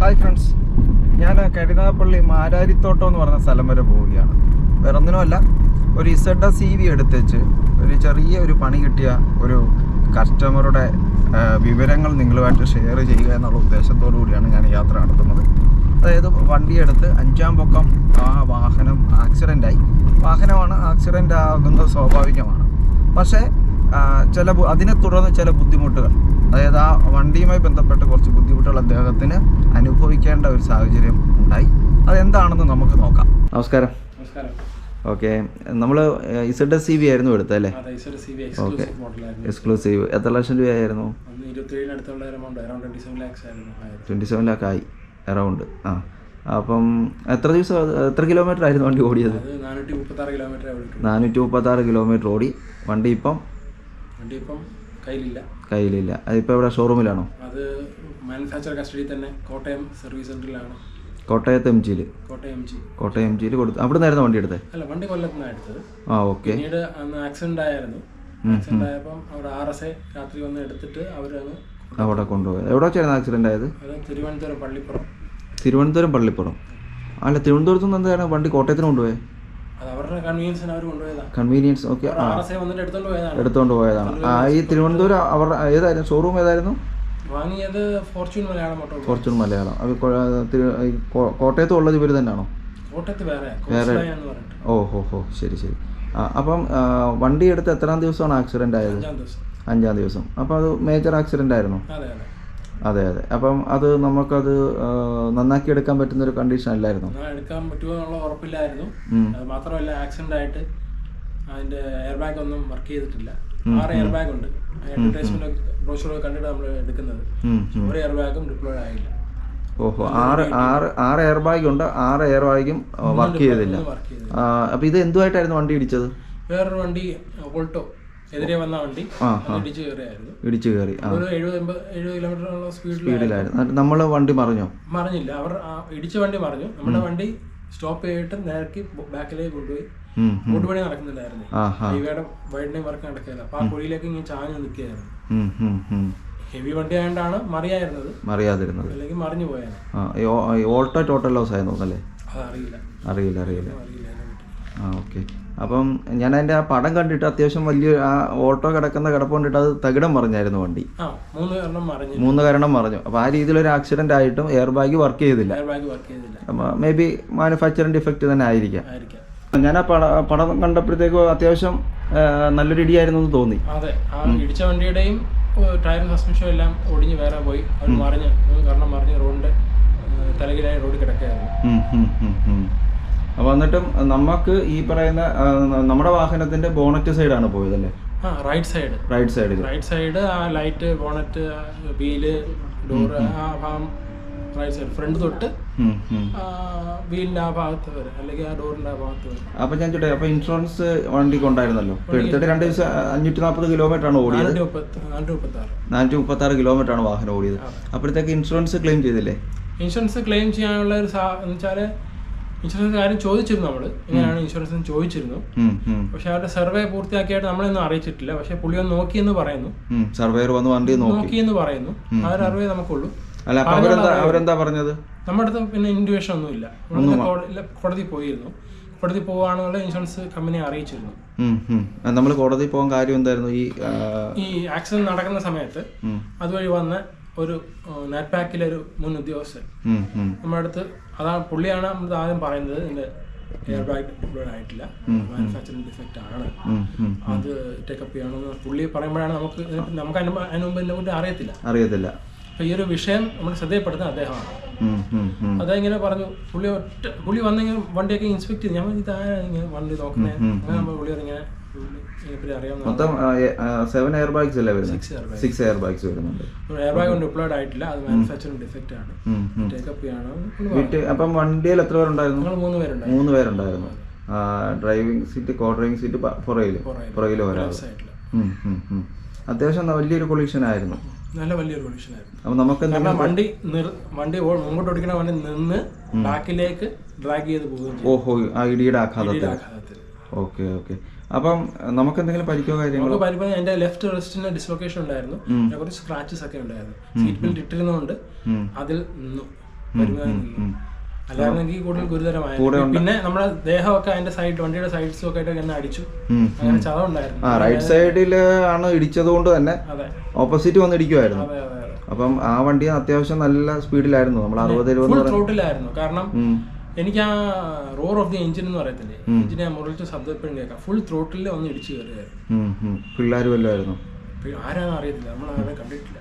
Hi friends ഞാൻ കരുനാഗപ്പള്ളി മാരാരിത്തോട്ടം എന്ന് പറഞ്ഞ സ്ഥലം വരെ പോവുകയാണ്. വേറെ ഒന്നിനുമല്ല ഒരു ഇസഡ സി വി എടുത്തേച്ച് ഒരു ചെറിയ ഒരു പണി കിട്ടിയ ഒരു കസ്റ്റമറുടെ വിവരങ്ങൾ നിങ്ങളുമായിട്ട് ഷെയർ ചെയ്യുക എന്നുള്ള ഉദ്ദേശത്തോടു കൂടിയാണ് ഞാൻ യാത്ര നടത്തുന്നത്. അതായത് വണ്ടിയെടുത്ത് അഞ്ചാം പൊക്കം ആ വാഹനം ആക്സിഡന്റായി വാഹനമാണ് ആക്സിഡന്റ് ആകുന്നത് സ്വാഭാവികമാണ്. പക്ഷേ ചില അതിനെ തുടർന്ന് ചില ബുദ്ധിമുട്ടുകൾ. അതായത് ആ വണ്ടിയുമായി ബന്ധപ്പെട്ട് കുറച്ച് ബുദ്ധിമുട്ടുകൾ അദ്ദേഹത്തിന് അനുഭവിക്കേണ്ട ഒരു സാഹചര്യം ഉണ്ടായി. അതെന്താണെന്ന് നമുക്ക് നോക്കാം. നമസ്കാരം. നമസ്കാരം. ഓക്കെ. നമ്മൾ ഇസഡ് സി വി ആയിരുന്നു എടുത്തത് അല്ലേ? ഓക്കെ. എക്സ്ക്ലൂസീവ് എത്ര ലക്ഷം രൂപയായിരുന്നു ട്വന്റി സെവൻ ലാക്ക് ആയി അറൗണ്ട് ആ. അപ്പം എത്ര ദിവസം എത്ര കിലോമീറ്റർ ആയിരുന്നു വണ്ടി ഓടിയത്? നാനൂറ്റി മുപ്പത്താറ് കിലോമീറ്റർ ഓടി. വണ്ടി ഇപ്പം? വണ്ടി ഇപ്പം കയ്യിലില്ല. കയ്യിലില്ല. അതിപ്പോൾ ഇവിടെ ഷോറൂമിലാണോ അത് മാനുഫാക്ചർ കസ്റ്റഡി തന്നെ. കോട്ടയം സർവീസ് സെന്ററിലാണ് കോട്ടയത്ത് എം ജിയിൽ Kottayam M G Kottayam M ജിയിൽ കൊടുത്തു. അവിടെ നിന്നായിരുന്നു വണ്ടി എടുത്തത് അല്ല വണ്ടി കൊല്ലത്തുനിന്നാണ് എടുത്തത്. ആ ഓക്കെ. പിന്നീട് അന്ന് ആക്സിഡന്റ് ആയിരുന്നു. ആക്സിഡന്റ് ആയപ്പം അവിടെ ആർ എസ് എ രാത്രി വന്ന് എടുത്തിട്ട് അവരങ്ങ് അവിടെ കൊണ്ടുപോയത് എവിടെ വെച്ചായിരുന്നു ആക്സിഡന്റ് ആയത്? തിരുവനന്തപുരം പള്ളിപ്പുറം. തിരുവനന്തപുരം പള്ളിപ്പുറം. അല്ല തിരുവനന്തപുരത്ത് നിന്ന് എന്താണ് വണ്ടി കോട്ടയത്തിന് കൊണ്ടുപോയത് കൺവീനിയൻസ് ഓക്കെ ആ. എടുത്തോണ്ട് പോയതാണ്. ആ ഈ തിരുവനന്തപുരം അവരുടെ ഏതായിരുന്നു? ഷോറൂം ഏതായിരുന്നു? വാങ്ങിയത് ഫോർച്യൂൺ മലയാളം ഫോർച്യൂൺ മലയാളം. കോട്ടയത്ത് ഉള്ളത് ഇവർ തന്നെയാണോ? വേറെ ഓ ഹോ ഹോ ശരി ശരി. ആ അപ്പം വണ്ടി എടുത്ത് എത്രാം ദിവസമാണ് ആക്സിഡന്റ് ആയത്? അഞ്ചാം ദിവസം. അഞ്ചാം ദിവസം. അപ്പോൾ അത് മേജർ ആക്സിഡന്റ് ആയിരുന്നു? അതെ അതെ. അപ്പം അത് നമുക്കത് നന്നാക്കി എടുക്കാൻ പറ്റുന്ന ഒരു കണ്ടീഷൻ അല്ലായിരുന്നു എടുക്കാൻ പറ്റുമോ എന്നുള്ള ഉറപ്പില്ലായിരുന്നു. മാത്രമല്ല ആക്സിഡന്റ് ആയിട്ട് അതിന്റെ എയർ ബാഗ് ഒന്നും വർക്ക് ചെയ്തിട്ടില്ല. ആറ് എയർ ബാഗ് ഉണ്ട്. അഡ്വർടൈസ്മെന്റ് ബ്രോഷർ കണ്ടിട്ട് നമ്മൾ എടുക്കുന്നത്. ഒരു എയർ ബാഗും ഡിപ്ലോയ് ആയില്ല. ഓഹോ ആറ് ആറ് ആറ് എയർ ബാഗ് ഉണ്ട് ആറ് എയർ ബാഗും വർക്ക് ചെയ്തില്ല. അപ്പൊ ഇത് എന്തുമായിട്ടായിരുന്നു വണ്ടി ഇടിച്ചത്? വേറൊരു വണ്ടി ഓൾട്ടോ. എതിരെ വന്ന വണ്ടി ഇടിച്ചു കയറി സ്പീഡിലായിരുന്നു. നമ്മൾ വണ്ടി മറിഞ്ഞോ? മറിഞ്ഞില്ല. അവർ ഇടിച്ച വണ്ടി മറിഞ്ഞു. നമ്മുടെ വണ്ടി സ്റ്റോപ്പ് ചെയ്തിട്ട് നേരക്ക് ബാക്കിലേക്ക് കൊണ്ടുപോയി. മൂട്ടുപണി നടക്കുന്നില്ലായിരുന്നു. ഹൈവേയുടെ വൈഡനിങ് വർക്ക് നടക്കില്ല അപ്പൊ ആ കുഴിയിലേക്ക് ഇങ്ങനെ ചാഞ്ഞ് നിൽക്കുകയായിരുന്നു. ഹെവി വണ്ടി ആയതുകൊണ്ടാണ് മറിയായിരുന്നത് മറിയാതിരുന്നത്. അല്ലെങ്കിൽ മറിഞ്ഞു പോയാണ് ഓൾട്ടോ ടോട്ടൽ ലോസ് ആയിരുന്നു അല്ലേ അറിയില്ല അറിയില്ല. അറിയില്ല ആ ഓക്കെ. അപ്പം ഞാൻ അതിന്റെ ആ പടം കണ്ടിട്ട് അത്യാവശ്യം വലിയ ആ ഓട്ടോ കിടക്കുന്ന കിടപ്പ് കണ്ടിട്ട് അത് തകിടം മറിഞ്ഞായിരുന്നു വണ്ടി. മൂന്ന് കാരണം മറിഞ്ഞു. അപ്പൊ ആ രീതിയിലൊരു ആക്സിഡന്റ് ആയിട്ടും എയർ ബാഗ് വർക്ക് ചെയ്തില്ല. മേ ബി മാനുഫാക്ചറിങ് ഡിഫക്റ്റ് തന്നെ ആയിരിക്കാം. ഞാൻ ആ പട പടം കണ്ടപ്പോഴത്തേക്കും അത്യാവശ്യം നല്ലൊരു ഇടിയായിരുന്നു എന്ന് തോന്നി. അതെ ആ ഇടിച്ച വണ്ടിയുടെയും ടയറും സസ്പെൻഷനും എല്ലാം ഒടിഞ്ഞ് വേറെ പോയി. അത് മറിഞ്ഞ് മൂന്ന് കാരണം മറിഞ്ഞ് റോഡിന്റെ തലകിലായി റോഡ് കിടക്കുകയായിരുന്നു. അപ്പോൾ എന്നിട്ടും നമുക്ക് ഈ പറയുന്ന നമ്മുടെ വാഹനത്തിന്റെ ബോണറ്റ് സൈഡ് ആണ് പോയതല്ലേ? ആ right side right side right side ആ ലൈറ്റ് ബോണറ്റ് വീൽ ഡോർ ആ ഭാഗം റൈറ്റ് സൈഡ് ഫ്രണ്ട് തൊട്ട് വീലിന്റെ ആ ഭാഗത്ത് വരെ അല്ലെങ്കിൽ ആ ഡോറിന്റെ ആ ഭാഗത്ത് വരെ. അപ്പൊ ഞാൻ ചോട്ടെ അപ്പൊ ഇൻഷുറൻസ് വണ്ടി ഉണ്ടായിരുന്നല്ലോ ഇപ്പൊ എടുത്തിട്ട് രണ്ട് ദിവസം അഞ്ഞൂറ്റി നാൽപ്പത് കിലോമീറ്റർ ആണ് ഓടിയത്. നാനൂറ്റി മുപ്പത്തി ആറ് കിലോമീറ്റർ ആണ് വാഹനം ഓടിയത്. അപ്പോഴത്തേക്ക് ഇൻഷുറൻസ് ക്ലെയിം ചെയ്തില്ലേ? ഇൻഷുറൻസ് ക്ലെയിം ചെയ്യാനുള്ള ഒരു എന്ന് വെച്ചാൽ ഇൻഷുറൻസ് കാര്യം ചോദിച്ചിരുന്നു നമ്മൾ എങ്ങനെയാണ് ഇൻഷുറൻസ് എന്ന് ചോദിച്ചിരുന്നു പക്ഷെ അവരുടെ സർവേ പൂർത്തിയാക്കിയായിട്ട് നമ്മളൊന്നും അറിയിച്ചിട്ടില്ല. പക്ഷെ പുള്ളി ഒന്ന് നോക്കിയെന്ന് പറയുന്നു. സർവേയർ വന്ന് വണ്ടി നോക്കി. നോക്കിയെന്ന് പറയുന്നു. ആ ഒരു അറിവേ നമുക്കുള്ളൂ. അല്ല അവരെന്താ അവരെന്താ പറഞ്ഞത്? നമ്മുടെ അടുത്ത് പിന്നെ ഇൻഡിവേഷൻ ഒന്നും ഇല്ല കോടതി പോയിരുന്നു. കോടതി പോവാണെന്നുള്ള ഇൻഷുറൻസ് കമ്പനി അറിയിച്ചിരുന്നു. നമ്മൾ കോടതി പോകാൻ കാര്യം എന്തായിരുന്നു? ഈ ഈ ആക്സിഡന്റ് നടക്കുന്ന സമയത്ത് അതുവഴി വന്ന ഒരു നെറ്റ് പാക്കിലെ ഒരു മുൻ ഉദ്യോഗസ്ഥൻ. നമ്മുടെ അടുത്ത് അതാണ് പുള്ളിയാണ് നമ്മൾ ആദ്യം പറയുന്നത്. ഇതിന്റെ എയർ ബാഗ് ഡിപ്ലോഡ് ആയിട്ടില്ല. മാനുഫാക്ചറിംഗ് ഡിഫക്റ്റ് ആണ്. അത് ടേക്കപ്പ് ചെയ്യണമെന്ന് പുള്ളി പറയുമ്പോഴാണ് നമുക്ക് നമുക്ക് അതിന് മുമ്പ് ഇതിനെ കുറിച്ച് അറിയത്തില്ല. അറിയത്തില്ല. അപ്പൊ ഈ ഒരു വിഷയം നമ്മൾ ശ്രദ്ധയപ്പെടുത്തുന്നത് അദ്ദേഹമാണ്. അതിങ്ങനെ പറഞ്ഞു പുള്ളി ഒറ്റ പുള്ളി വന്നിങ്ങനെ വണ്ടിയൊക്കെ ഇൻസ്പെക്ട് ചെയ്ത്. ഞാൻ പറഞ്ഞു, ഇതാരാ ഇങ്ങനെ വണ്ടി നോക്കുന്നത് അങ്ങനെ നമ്മൾ പുള്ളി അറിയാവുന്ന മൊത്തം സെവൻ എയർ ബാഗ്സ് അല്ലേ വരുന്നത്? സിക്സ് എയർ ബാഗ്സ് വരുന്നുണ്ട്. എയർ ബാഗ് ഡിപ്ലോയ്ഡ് ആയിട്ടില്ല. അത് മാനുഫാക്ചറിംഗ് ഡിഫക്റ്റ് ആണ്. ടേക്കപ്പ് ചെയ്യണം വീട്ടിൽ അപ്പം വണ്ടിയിൽ എത്ര പേരുണ്ടായിരുന്നു? മൂന്ന് പേരുണ്ടായി മൂന്ന് പേരുണ്ടായിരുന്നു. Driving seat co driving seat പുറകിൽ. പുറകിൽ ഒരാൾ. അത്യാവശ്യം വലിയൊരു കൊളീഷൻ ആയിരുന്നു. നല്ല വലിയൊരു condition ആയിരുന്നു. അപ്പൊ നമുക്ക് വണ്ടി വണ്ടി മുമ്പോട്ട് ഓടിക്കുന്ന വണ്ടി നിന്ന് ബാക്കിലേക്ക് ഡ്രാഗ് ചെയ്ത് പോകും ഓഹോ ആ ഇടിയുടെ ആഘാതത്തിൽ. Okay okay. അപ്പം നമുക്ക് എന്തെങ്കിലും പരിക്കോ കാര്യങ്ങളോ? പരിപാടി എന്റെ ലെഫ്റ്റ് റെസ്റ്റിന് ഡിസ്ലൊക്കേഷൻ ഉണ്ടായിരുന്നു. കുറച്ച് സ്ക്രാച്ചസ് ഒക്കെ ഉണ്ടായിരുന്നു. സീറ്റ് ബെൽറ്റ് ഇട്ടിരുന്നതുകൊണ്ട് ഉം. അതിൽ നിന്നു. അല്ലായിരുന്നെങ്കിൽ കൂടുതൽ ഗുരുതരമായിരുന്നു. പിന്നെ നമ്മുടെ ദേഹമൊക്കെ അതിന്റെ സൈഡ് വണ്ടിയുടെ സൈഡ്സും ഒക്കെ ആയിട്ട് എന്നെ അടിച്ചു. അങ്ങനെ ചതവുണ്ടായിരുന്നു. റൈറ്റ് സൈഡിൽ ആണ് ഇടിച്ചത് കൊണ്ട് തന്നെ ഓപ്പോസിറ്റ് വന്ന് ഇടിക്കുമായിരുന്നു അപ്പം ആ വണ്ടി അത്യാവശ്യം നല്ല സ്പീഡിലായിരുന്നു നമ്മൾ അറുപത് എഴുപത് ത്രോട്ടിലായിരുന്നു കാരണം. എനിക്ക് ആ റോർ ഓഫ് ദി എഞ്ചിൻ എന്ന് പറയത്തില്ലേ? എഞ്ചിനെ മുറിച്ച് ശബ്ദം എപ്പോഴും കേൾക്കാം. ഫുൾ ത്രോട്ടിൽ ഒന്ന് ഇടിച്ചു കയറിയായിരുന്നു. പിള്ളേർ വല്ലതായിരുന്നു ആരാന്ന് അറിയത്തില്ല. നമ്മൾ അങ്ങനെ കണ്ടിട്ടില്ല.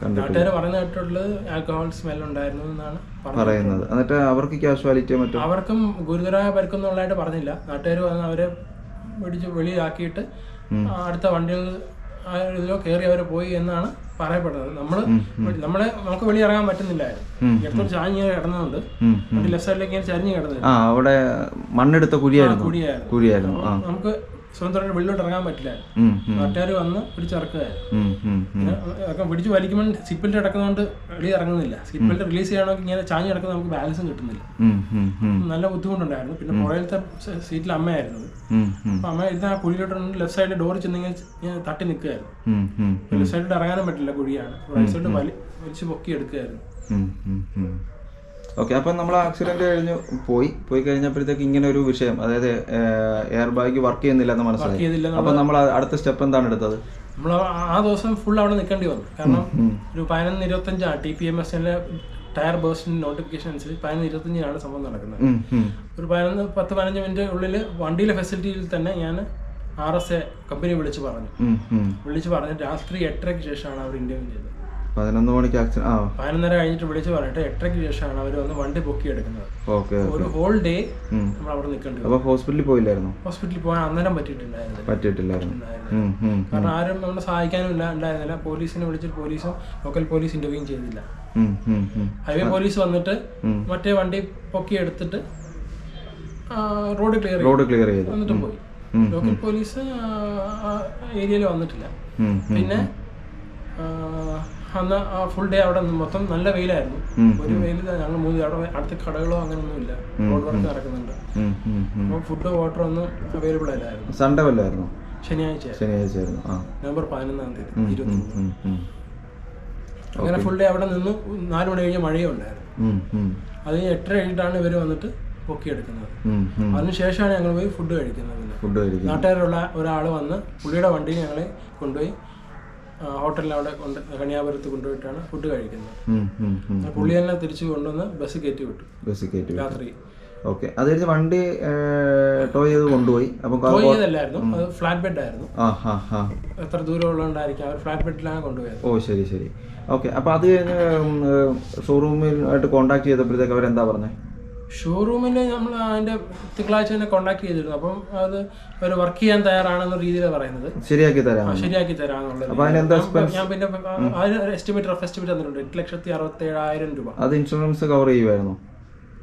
കണ്ടു നാട്ടുകാർ പറയുന്ന കേട്ടിട്ടുള്ളത് ആൽക്കഹോൾ സ്മെൽ ഉണ്ടായിരുന്നു എന്നാണ് പറയുന്നത്. എന്നിട്ട് അവർക്ക് കാഷ്വാലിറ്റിയോ മറ്റോ? അവർക്കും ഗുരുതരമായ പരിക്കൊന്നും ഉള്ളതായിട്ട് പറഞ്ഞില്ല. നാട്ടുകാർ വന്ന് അവരെ പിടിച്ച് വെളിയിലാക്കിയിട്ട് അടുത്ത വണ്ടികൾ ആ ഇതിലോ കയറി അവർ പോയി എന്നാണ് പറയപ്പെടുന്നത്. നമ്മൾ നമ്മളെ നമുക്ക് വെളി ഇറങ്ങാൻ പറ്റുന്നില്ലായിരുന്നു. ഇടത്തൊരു ചാഞ്ഞ് കിടന്നുണ്ട് ലെഫ്റ്റ് സൈഡിലേക്ക് ചരിഞ്ഞ് കിടന്നില്ല ആ അവിടെ മണ്ണെടുത്ത കുഴിയായിരുന്നു. കുഴിയായിരുന്നു. നമുക്ക് സ്വന്തമായിട്ട് വെളിയിലോട്ട് ഇറങ്ങാൻ പറ്റില്ലായിരുന്നു ഉം, നാട്ടുകാർ വന്ന് പിടിച്ചിറക്കുകയായിരുന്നു പിടിച്ച് വലിക്കുമ്പോൾ സീറ്റ് ബെൽറ്റ് കിടക്കുന്നതുകൊണ്ട് വെളി ഇറങ്ങുന്നില്ല. സീറ്റ് ബെൽറ്റ് റിലീസ് ചെയ്യണമെങ്കിൽ ഇങ്ങനെ ചാഞ്ഞ് കിടക്കുന്ന നമുക്ക് ബാലൻസും കിട്ടുന്നില്ല. നല്ല ബുദ്ധിമുട്ടുണ്ടായിരുന്നു. പിന്നെ പുറകിലത്തെ സീറ്റിൽ അമ്മയായിരുന്നു. അപ്പൊ അമ്മ ഇരുന്ന ആ കുഴിയിലോട്ട് ലെഫ്റ്റ് സൈഡിൽ ഡോർ ചെന്നിങ്ങനെ തട്ടി നിൽക്കുകയായിരുന്നു. ലെഫ്റ്റ് സൈഡിൽ ഇറങ്ങാനും പറ്റില്ല കുഴിയാണ്. റൈറ്റ് സൈഡിൽ വലി വലിച്ച് പൊക്കി എടുക്കുകയായിരുന്നു. ഓക്കെ അപ്പം നമ്മൾ ആക്സിഡന്റ് കഴിഞ്ഞു. പോയി. പോയി കഴിഞ്ഞപ്പോഴത്തേക്ക് ഇങ്ങനെ ഒരു വിഷയം അതായത് എയർ ബാഗ് വർക്ക് ചെയ്യുന്നില്ല എന്ന് മനസ്സിലായി. അപ്പം നമ്മൾ അടുത്ത സ്റ്റെപ്പ് എന്താണ് എടുത്തത്? നമ്മൾ ആ ദിവസം ഫുൾ അവിടെ നിൽക്കേണ്ടി വന്നു. കാരണം ഒരു പതിനൊന്ന് ഇരുപത്തഞ്ചാണ് T P M S tyre ബേഴ്സിന്റെ notification അനുസരിച്ച് പതിനൊന്ന് ഇരുപത്തഞ്ചിനാണ് സംഭവം നടക്കുന്നത്. ഒരു പതിനൊന്ന് പത്ത് പതിനഞ്ച് മിനിറ്റ് ഉള്ളിൽ വണ്ടിയിലെ ഫെസിലിറ്റിയിൽ തന്നെ ഞാൻ ആർ എസ് എ കമ്പനി വിളിച്ച് പറഞ്ഞു. വിളിച്ച് പറഞ്ഞ് രാത്രി എട്ടരയ്ക്ക് ശേഷമാണ് അവർ ഇന്റർവ്യൂ ചെയ്തത്. പതിനൊന്ന് മണിക്ക് ആക്സിഡന്റ് ആ. പതിനൊന്നര കഴിഞ്ഞിട്ട് വിളിച്ച് പറഞ്ഞിട്ട് എട്ടരയ്ക്ക് ശേഷമാണ് അവർ വന്ന് വണ്ടി പൊക്കി എടുക്കുന്നത് ഓക്കെ ഒരു ഹോൾ ഡേ നമ്മൾ അവിടെ നിൽക്കേണ്ടി അപ്പോൾ ഹോസ്പിറ്റലിൽ പോയില്ലായിരുന്നു? ഹോസ്പിറ്റലിൽ പോകാൻ അന്നേരം പറ്റിയിട്ടുണ്ടായിരുന്നു പറ്റിയിട്ടില്ലായിരുന്നു. കാരണം ആരും നമ്മളെ സഹായിക്കാനും ഇല്ല ഉണ്ടായിരുന്നില്ല. പോലീസിനെ വിളിച്ചിട്ട് പോലീസും ലോക്കൽ പോലീസ് ഇന്റർവ്യൂ ചെയ്തില്ല. ഹൈവേ പോലീസ് വന്നിട്ട്. മറ്റേ വണ്ടി പൊക്കി എടുത്തിട്ട് റോഡ് ക്ലിയർ റോഡ് ക്ലിയർ ചെയ്തു. വന്നിട്ട് പോയി. ലോക്കൽ പോലീസ് ഏരിയയിൽ വന്നിട്ടില്ല. പിന്നെ അന്ന് ആ ഫുൾ ഡേ അവിടെ മൊത്തം നല്ല വെയിലായിരുന്നു. ഒരു വെയിൽ ഞങ്ങൾ മൂന്ന് അവിടെ അടുത്ത കടകളോ അങ്ങനെയൊന്നും ഇല്ല. റോഡ് വർക്ക് നടക്കുന്നുണ്ട്. അപ്പോൾ ഫുഡ് വാട്ടർ ഒന്നും അവൈലബിൾ അല്ലായിരുന്നു. സൺഡേ വല്ലായിരുന്നു ശനിയാഴ്ച ശനിയാഴ്ച ആയിരുന്നു നവംബർ പതിനൊന്നാം തീയതി ഇരുപത്തി. അങ്ങനെ ഫുൾ ഡേ അവിടെ നിന്ന് നാല് മണി കഴിഞ്ഞ് മഴയും ഉണ്ടായിരുന്നു. അത് കഴിഞ്ഞ് എട്ടര കഴിഞ്ഞിട്ടാണ് ഇവർ വന്നിട്ട് പൊക്കി എടുക്കുന്നത് ഉം. അതിനുശേഷമാണ് ഞങ്ങൾ പോയി ഫുഡ് കഴിക്കുന്നത് നാട്ടുകാരുള്ള ഒരാൾ വന്ന് പുള്ളിയുടെ വണ്ടിയിൽ ഞങ്ങളെ കൊണ്ടുപോയി ഹോട്ടലിൽ അവിടെ കൊണ്ട് കണിയാപുരത്ത് കൊണ്ടുപോയിട്ടാണ് ഫുഡ് കഴിക്കുന്നത്. പുള്ളി തന്നെ തിരിച്ചു കൊണ്ടുവന്ന് ബസ് കയറ്റി വിട്ടു. ബസ് കയറ്റി രാത്രി. ഓക്കെ അത് കഴിഞ്ഞ് വണ്ടി ടോയ് ചെയ്ത് കൊണ്ടുപോയി. അപ്പം അത് ഫ്ലാറ്റ് ബെഡ് ആയിരുന്നു. എത്ര ദൂരം ഉള്ളതുകൊണ്ടായിരിക്കും അവർ ഫ്ലാറ്റ് ബെഡിലാണ് കൊണ്ടുപോയത്. ഓ ശരി ശരി. ഓക്കെ അപ്പം അത് കഴിഞ്ഞ് ഷോറൂമിലായിട്ട് കോണ്ടാക്ട് ചെയ്തപ്പോഴത്തേക്ക് അവരെന്താ പറഞ്ഞത് ഷോറൂമിൽ നമ്മൾ അതിന്റെ തിങ്കളാഴ്ച തന്നെ കോൺടാക്ട് ചെയ്തിരുന്നു. അപ്പം അത് അവർ വർക്ക് ചെയ്യാൻ തയ്യാറാണെന്ന രീതിയിലാണ് പറയുന്നത്. ശരിയാക്കി തരാം ശരിയാക്കി തരാമെന്നുള്ളത് ഞാൻ- പിന്നെ എസ്റ്റിമേറ്റ് റഫ് എസ്റ്റിമേറ്റ് തന്നിട്ടുണ്ട്. എട്ട് ലക്ഷത്തി അറുപത്തി ഏഴായിരം രൂപ. അത് ഇൻഷുറൻസ് കവർ ചെയ്യുമായിരുന്നു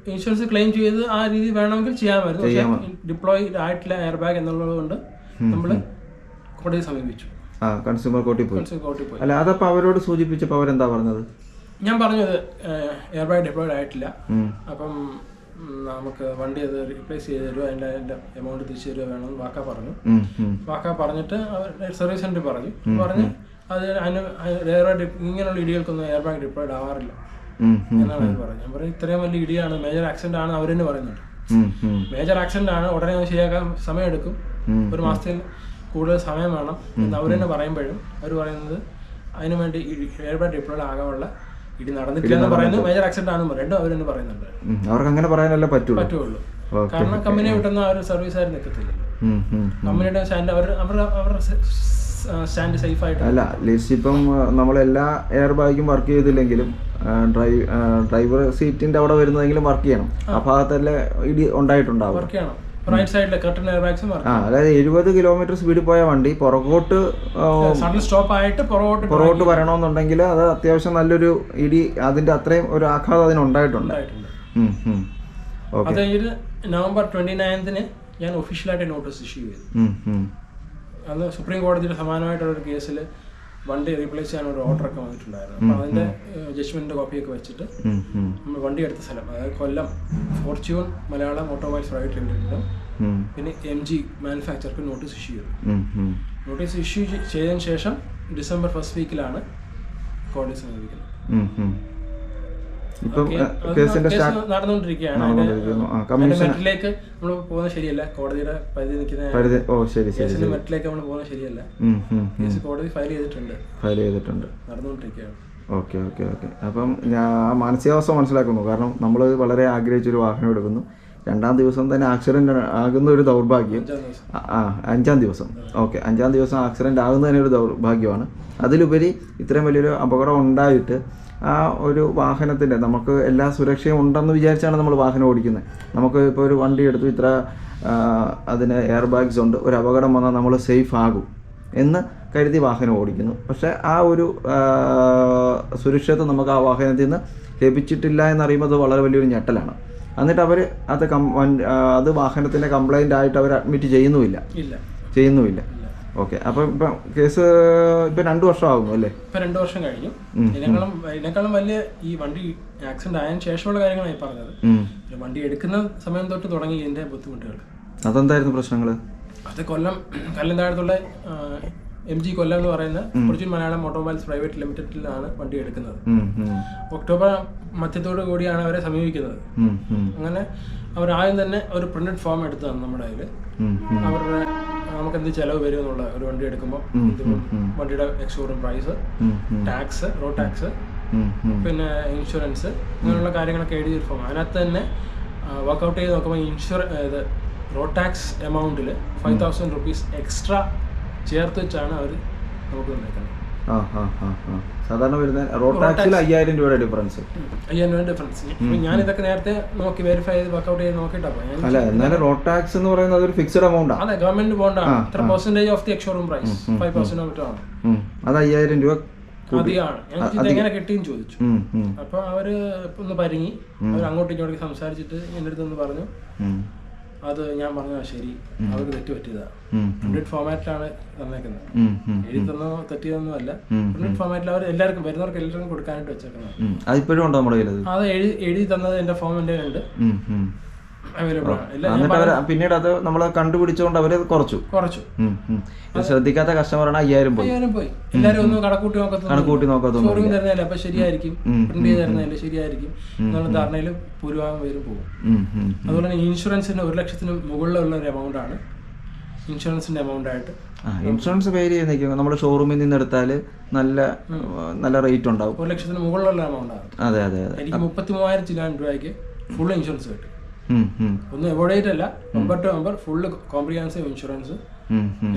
ഇൻഷുറൻസ് ക്ലെയിം ചെയ്ത് ആ രീതി വേണമെങ്കിൽ ചെയ്യാമായിരുന്നു. പക്ഷേ ഡിപ്ലോയ് ആയിട്ടില്ല എയർ ബാഗ് എന്നുള്ളത് കൊണ്ട് നമ്മൾ കോടതിയെ സമീപിച്ചു ആ കൺസ്യൂമർ കോർട്ടിൽ പോയി. അല്ല അതപ്പോൾ അവരോട് സൂചിപ്പിച്ചപ്പോൾ അവരെന്താ പറഞ്ഞത്? ഞാൻ പറഞ്ഞത് എയർ ബാഗ് ഡിപ്ലോയ്ഡ് ആയിട്ടില്ല. അപ്പം നമുക്ക് വണ്ടി അത് റീപ്ലേസ് ചെയ്ത് തരുമോ അതിന്റെ അതിന്റെ എമൗണ്ട് തിരിച്ചു തരുമോ വേണമെന്ന് വാക്ക പറഞ്ഞു. വാക്ക പറഞ്ഞിട്ട് അവർ സർവീസ് സെന്റർ പറഞ്ഞു. പറഞ്ഞ് അത് അതിന് വേറെ ഇങ്ങനെയുള്ള ഇടികൾക്കൊന്നും എയർ ബാഗ് ഡിപ്ലോയിഡ് ആവാറില്ല. എന്നാണ് അവർ പറഞ്ഞത്. ഞാൻ പറഞ്ഞു ഇത്രയും വലിയ ഇടിയാണ് മേജർ ആക്സിഡന്റ് ആണ് അവർ തന്നെ ഉം. മേജർ ആക്സിഡന്റ് ആണ് ഉടനെ ശരിയാക്കാൻ സമയമെടുക്കും. ഒരു മാസത്തിൽ കൂടുതൽ സമയം വേണം എന്ന് അവർ തന്നെ പറയുമ്പോഴും. അവർ പറയുന്നത് അതിനു വേണ്ടി എയർ ബാഗ് ഡിപ്ലോയിഡ് ആകാനുള്ള ഇടി നടന്നിട്ടില്ല എന്ന് പറയുന്നു മേജർ ആക്സിഡന്റ് ആണെന്ന് രണ്ടും പറയുന്നുണ്ട്. അവർക്ക് അങ്ങനെ പറയാനല്ലേ പറ്റുള്ളൂ? പറ്റുള്ളൂ. കാരണം കമ്പനിയെ വിട്ടുന്ന ആ ഒരു സർവീസ് ആരും. കമ്പനിയുടെ സ്റ്റാൻഡ് അവർ അവരുടെ അവരുടെ സ്റ്റാൻഡ് സേഫ് ആയിട്ട് അല്ല ലിസ്റ്റ് ഇപ്പം നമ്മളെല്ലാ എയർ ബാഗും വർക്ക് ചെയ്തില്ലെങ്കിലും ഡ്രൈവ് ഡ്രൈവർ സീറ്റിന്റെ അവിടെ വരുന്നതെങ്കിലും വർക്ക് ചെയ്യണം. ആ. ഭാഗത്തല്ലേ ഇടി ഉണ്ടായിട്ടുണ്ടാവും വർക്ക് ചെയ്യണം. അതായത് എഴുപത് കിലോമീറ്റർ സ്പീഡിൽ പോയ വണ്ടി പുറകോട്ട് സ്റ്റോപ്പ് ആയിട്ട് പുറകോട്ട് പുറകോട്ട് വരണമെന്നുണ്ടെങ്കിൽ അത് അത്യാവശ്യം നല്ലൊരു ഇടി അതിന്റെ അത്രയും ഒരു ആഘാതം അതിനുണ്ടായിട്ടുണ്ട്. അത് കഴിഞ്ഞിട്ട് നവംബർ ട്വന്റി നയൻത്തിന് ഞാൻ ഒഫീഷ്യലായിട്ട് നോട്ടീസ് ഇഷ്യൂ ചെയ്തു. അന്ന് സുപ്രീം കോടതിയുടെ സമാനമായിട്ടുള്ള ഒരു കേസിൽ വണ്ടി റീപ്ലേസ് ചെയ്യാൻ ഒരു ഓർഡർ ഒക്കെ വന്നിട്ടുണ്ടായിരുന്നു അപ്പൊ അതിന്റെ ജഡ്ജ്മെന്റിന്റെ കോപ്പി ഒക്കെ വെച്ചിട്ട്. നമ്മൾ വണ്ടി എടുത്ത സ്ഥലം അതായത് Kollam fortune Malayalam automobiles private ലിമിറ്റഡിലും പിന്നെ എം ജി മാനുഫാക്ചർക്ക് നോട്ടീസ് ഇഷ്യൂ ചെയ്തു. നോട്ടീസ് ഇഷ്യൂ ചെയ്തതിനു ശേഷം ഡിസംബർ ഫസ്റ്റ് വീക്കിലാണ് കോടതി സമീപിക്കുന്നത്. ഇപ്പം കേസിന്റെ മെറ്റിലേക്ക് നമ്മൾ പോകുന്നത് ശരിയല്ല. കോടതിയുടെ പരിധി നിൽക്കുന്ന പരിധി ഓ ശരി ശരി മെറ്റിലേക്ക് നമ്മൾ പോകുന്നത് ശരിയല്ല. കേസ് കോടതി ഫയൽ ചെയ്തിട്ടുണ്ട്. ഫയൽ ചെയ്തിട്ടുണ്ട്. നടന്നുകൊണ്ടിരിക്കുകയാണ്. Okay okay okay. അപ്പം ഞാൻ ആ മാനസികാവസ്ഥ മനസ്സിലാക്കുന്നു. കാരണം നമ്മൾ വളരെ ആഗ്രഹിച്ചൊരു വാഹനം എടുക്കുന്നു. രണ്ടാം ദിവസം തന്നെ ആക്സിഡന്റ് ആകുന്ന ഒരു ദൗർഭാഗ്യം. ആ, ആ അഞ്ചാം ദിവസം. ഓക്കെ അഞ്ചാം ദിവസം ആക്സിഡന്റ് ആകുന്ന തന്നെ ഒരു ദൗർഭാഗ്യമാണ്. അതിലുപരി ഇത്രയും വലിയൊരു അപകടം ഉണ്ടായിട്ട് ആ ഒരു വാഹനത്തിന്റെ നമുക്ക് എല്ലാ സുരക്ഷയും ഉണ്ടെന്ന് വിചാരിച്ചാണ് നമ്മൾ വാഹനം ഓടിക്കുന്നത്. നമുക്ക് ഇപ്പോൾ ഒരു വണ്ടി എടുത്തു ഇത്ര അതിന് എയർ ബാഗ്സ് ഉണ്ട് ഒരു അപകടം വന്നാൽ നമ്മൾ സേഫ് ആകും എന്ന് കരുതി വാഹനം ഓടിക്കുന്നു. പക്ഷേ ആ ഒരു സുരക്ഷിതത്വം നമുക്ക് ആ വാഹനത്തിൽ നിന്ന് ലഭിച്ചിട്ടില്ല എന്നറിയുമ്പോൾ അത് വളരെ വലിയൊരു ഞെട്ടലാണ്. എന്നിട്ട് അവർ അത് കം അത് വാഹനത്തിന്റെ കംപ്ലൈന്റ് ആയിട്ട് അവർ അഡ്മിറ്റ് ചെയ്യുന്നുമില്ല. ഇല്ല. ചെയ്യുന്നുമില്ല. ഓക്കെ. അപ്പൊ ഇപ്പൊ കേസ് ഇപ്പൊ രണ്ടു വർഷം ആകും അല്ലേ? ഇപ്പൊ രണ്ടു വർഷം കഴിഞ്ഞു. ഇതിനേക്കാളും ഇതിനേക്കാളും വലിയ ഈ വണ്ടി ആക്സിഡന്റ് ആയതിനു ശേഷമുള്ള കാര്യങ്ങളായി പറഞ്ഞത്. വണ്ടി എടുക്കുന്ന സമയം തൊട്ട് തുടങ്ങി ഇതിന്റെ ബുദ്ധിമുട്ടുകൾ അതെന്തായിരുന്നു പ്രശ്നങ്ങൾ അത് കൊല്ലം കല്ലന്താഴത്തുള്ള എം ജി കൊല്ലം എന്ന് പറയുന്ന കുറച്ചു മലയാളം ഓട്ടോമൊബൈൽസ് പ്രൈവറ്റ് ലിമിറ്റഡിലാണ് വണ്ടി എടുക്കുന്നത്. ഒക്ടോബർ മധ്യത്തോടു കൂടിയാണ് അവരെ സമീപിക്കുന്നത്. അങ്ങനെ അവർ ആദ്യം തന്നെ ഒരു പ്രിന്റഡ് ഫോം എടുത്തു തന്നു നമ്മുടെ കയ്യിൽ അവരുടെ നമുക്ക് എന്ത് ചെലവ് വരും എന്നുള്ള ഒരു വണ്ടി എടുക്കുമ്പോൾ വണ്ടിയുടെ ex showroom price tax road tax പിന്നെ ഇൻഷുറൻസ് അങ്ങനെയുള്ള കാര്യങ്ങളൊക്കെ എഴുതി തീർക്കും ഫോം അതിനകത്ത് തന്നെ വർക്കൗട്ട് ചെയ്ത് നോക്കുമ്പോൾ ഇൻഷുർ ഇത് റോഡ് ടാക്സ് എമൗണ്ടിൽ ഫൈവ് തൗസൻഡ് റുപ്പീസ് എക്സ്ട്രാ ചേർത്ത് വെച്ചാണ് അവർ നമുക്ക് തന്നേക്കുന്നത്. സാധാരണ വരുന്ന റോഡ് ടാക്സിൽ അയ്യായിരം രൂപയുടെ ഡിഫറൻസ് അയ്യായിരം രൂപ ഡിഫറൻസ് ഞാൻ ഇതൊക്കെ നേരത്തെ നോക്കി വെരിഫൈ ചെയ്ത് വർക്കൗട്ട് ചെയ്ത് നോക്കിയിട്ടാണ് അല്ല എന്നാലും റോഡ് ടാക്സ് എന്ന് പറയുന്നത് ഒരു ഫിക്സഡ് എമൗണ്ട് അതെ ഗവൺമെന്റ് ബോണ്ടാണ് ഇത്ര percentage of the ex showroom price five percent മറ്റാണ് അത് അയ്യായിരം രൂപ അധികമാണ്. എങ്ങനെ കിട്ടിയെന്ന് ചോദിച്ചു. അപ്പൊ അവർ ഒന്ന് പരിങ്ങി. അവർ അങ്ങോട്ടും ഇങ്ങോട്ടും സംസാരിച്ചിട്ട് എന്റെ അടുത്ത് ഒന്ന് പറഞ്ഞു. അത് ഞാൻ പറഞ്ഞ ശരി. അവർക്ക് തെറ്റ് പറ്റിയതാ. പ്രിന്റഡ് ഫോമാറ്റിലാണ് തന്നേക്കുന്നത്. എഴുതി തന്നോ തെറ്റിയതൊന്നും അല്ല. പ്രിന്റഡ് ഫോമാറ്റിൽ അവർ എല്ലാവർക്കും വരുന്നവർക്ക് എല്ലാവർക്കും കൊടുക്കാനായിട്ട് വെച്ചേക്കുന്നത്. ഉം. അതിപ്പോഴും ഉണ്ടോ നമ്മുടെ അത് എഴുതി തന്നത് എന്റെ ഫോം എന്റെ ഉണ്ട് എന്നിട്ട് അവർ പിന്നീട് അത് നമ്മൾ കണ്ടുപിടിച്ചുകൊണ്ട് അവർ കുറച്ചു. കുറച്ചു. ശ്രദ്ധിക്കാത്ത കസ്റ്റമറാണ് അയ്യായിരം പോയി. അയ്യായിരം പോയി. എല്ലാവരും ഒന്ന് കണക്കൂട്ടി നോക്കാൻ കണക്കൂട്ടി നോക്കാത്തൊന്നും ഷോറൂം തരുന്നതല്ലേ അപ്പൊ ശരിയായിരിക്കും. പ്രിന്റ് ചെയ്ത് തരുന്നതല്ലേ ശരിയായിരിക്കും. എന്നുള്ള ധാരണയിൽ ഭൂരിഭാഗം പേരും പോകും. അതുപോലെ തന്നെ ഇൻഷുറൻസിന്റെ ഒരു ലക്ഷത്തിന് മുകളിലുള്ള ഒരു എമൗണ്ട് ആണ്. ഇൻഷുറൻസിന്റെ എമൗണ്ട് ആയിട്ട്. ഇൻഷുറൻസ് പേ ചെയ്ത് നിൽക്കും. നമ്മൾ ഷോറൂമിൽ നിന്ന് എടുത്താൽ നല്ല നല്ല റേറ്റ് ഉണ്ടാവും. ഒരു ലക്ഷത്തിന് മുകളിലുള്ള എമൗണ്ട് ആണ്. അതെ അതെ അതെ. എനിക്ക് മുപ്പത്തി മൂവായിരം ചില്ലാൻ രൂപയ്ക്ക് ഫുൾ ഇൻഷുറൻസ് കിട്ടും. ഒന്നും എവോഡേറ്റ് അല്ല number two number full comprehensive insurance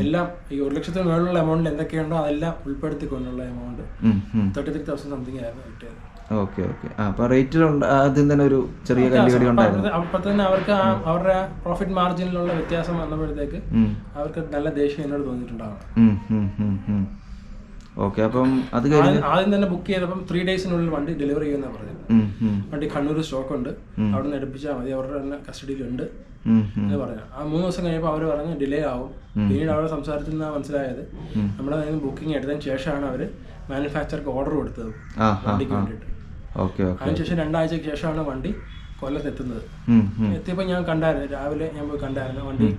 എല്ലാം ഈ ഒരു ലക്ഷത്തിന് മുകളിലുള്ള എമൗണ്ടിൽ എന്തൊക്കെയുണ്ടോ അതെല്ലാം ഉൾപ്പെടുത്തിക്കൊണ്ടുള്ള amount. Thirty three thousand something ആയിരുന്നു കിട്ടിയത്. ഓക്കെ ഓക്കെ അപ്പൊ റേറ്റിൽ ആദ്യം തന്നെ ഒരു ചെറിയ കല്ലുകടി ഉണ്ടായിരുന്നു. അപ്പൊ തന്നെ അവർക്ക് അവരുടെ പ്രോഫിറ്റ് മാർജിനിലുള്ള വ്യത്യാസം വന്നപ്പോഴത്തേക്ക് അവർക്ക് നല്ല ദേഷ്യം എന്നോട് തോന്നിയിട്ടുണ്ടാവണം. ഓക്കെ അപ്പം അത് കഴിഞ്ഞ് ആദ്യം- തന്നെ ബുക്ക് ചെയ്തപ്പം ത്രീ ഡേയ്സിനുള്ളിൽ വണ്ടി ഡെലിവറി ചെയ്യുന്ന പറഞ്ഞത്. വണ്ടി കണ്ണൂർ സ്റ്റോക്ക് ഉണ്ട് അവിടെ നിന്ന് എടുപ്പിച്ചാൽ മതി. അവരുടെ തന്നെ കസ്റ്റഡിയിലുണ്ട്. എന്ന് പറഞ്ഞു ആ മൂന്ന് ദിവസം കഴിഞ്ഞപ്പോൾ അവർ പറഞ്ഞ് ഡിലേ ആവും. പിന്നീട് അവരുടെ സംസാരത്തിൽ നിന്നാണ് മനസ്സിലായത് നമ്മുടെ നിന്ന് ബുക്കിംഗ് എടുത്തതിന് ശേഷമാണ് അവർ മാനുഫാക്ചർക്ക് ഓർഡർ കൊടുത്തത്. വണ്ടിക്ക് വേണ്ടിയിട്ട്. അതിനുശേഷം രണ്ടാഴ്ചക്ക് ശേഷമാണ് വണ്ടി കൊല്ലത്ത് എത്തുന്നത് എത്തിയപ്പോൾ ഞാൻ കണ്ടായിരുന്നു. രാവിലെ ഞാൻ പോയി കണ്ടായിരുന്നു. വണ്ടി